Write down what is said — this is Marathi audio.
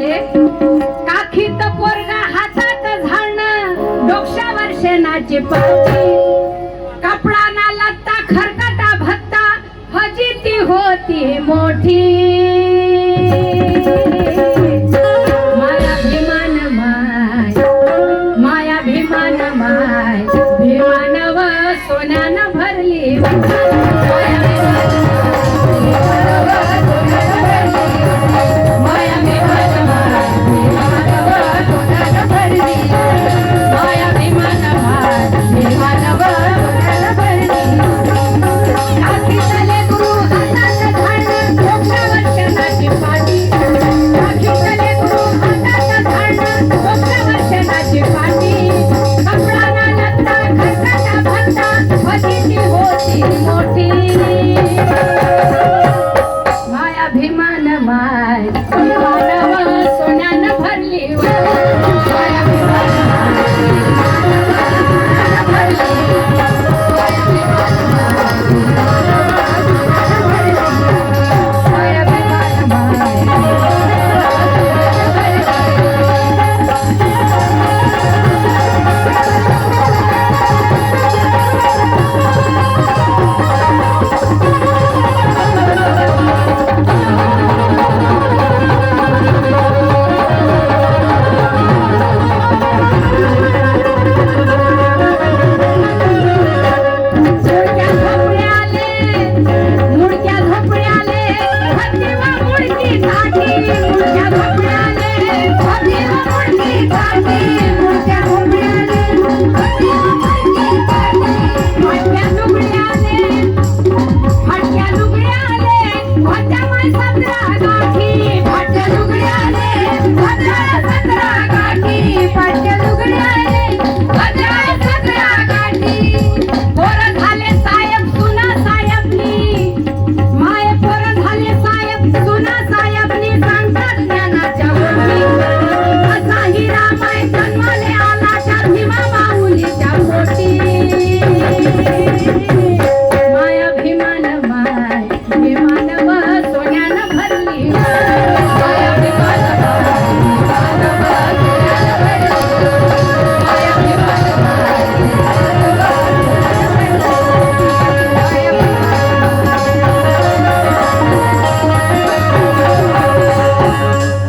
काखीत पोरगा हातात झाडण डोक्यावर शेणाची पावती कपडा ना लत्ता खरकटा भत्ता हजी ती होती मोठी. भीमानव सोन्यानं भरली Thank you.